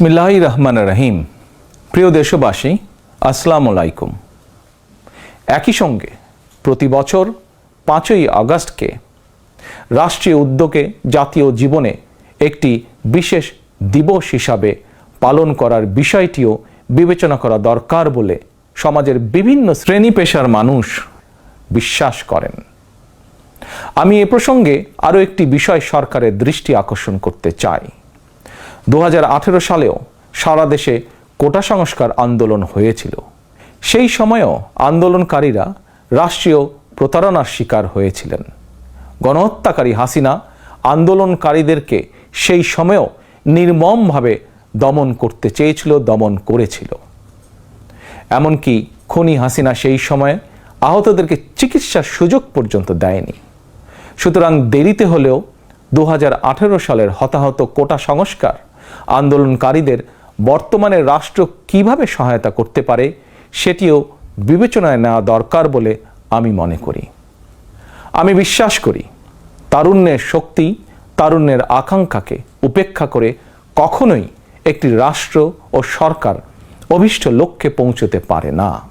বিসমিল্লাহ রহমান রহিম প্রিয় দেশবাসী, আসসালামু আলাইকুম। একই সঙ্গে প্রতি বছর পাঁচই আগস্টকে রাষ্ট্রীয় উদ্যোগে জাতীয় জীবনে একটি বিশেষ দিবস হিসাবে পালন করার বিষয়টিও বিবেচনা করা দরকার বলে সমাজের বিভিন্ন শ্রেণি পেশার মানুষ বিশ্বাস করেন। আমি এ প্রসঙ্গে আরও একটি বিষয় সরকারের দৃষ্টি আকর্ষণ করতে চাই। দু হাজার আঠেরো সালেও সারা দেশে কোটা সংস্কার আন্দোলন হয়েছিল। সেই সময়েও আন্দোলনকারীরা রাষ্ট্রীয় প্রতারণার শিকার হয়েছিলেন। গণহত্যাকারী হাসিনা আন্দোলনকারীদেরকে সেই সময়েও নির্মমভাবে দমন করতে চেয়েছিল, দমন করেছিল। এমনকি খনি হাসিনা সেই সময়ে আহতদেরকে চিকিৎসার সুযোগ পর্যন্ত দেয়নি। সুতরাং দেরিতে হলেও দু হাজার আঠেরো সালের হতাহত কোটা সংস্কার আন্দোলনকারীদের বর্তমানে রাষ্ট্র কীভাবে সহায়তা করতে পারে সেটিও বিবেচনায় নেওয়া দরকার বলে আমি মনে করি। আমি বিশ্বাস করি তারুণ্যের শক্তি, তারুণ্যের আকাঙ্ক্ষাকে উপেক্ষা করে কখনোই একটি রাষ্ট্র ও সরকার অভিষ্ট লক্ষ্যে পৌঁছতে পারে না।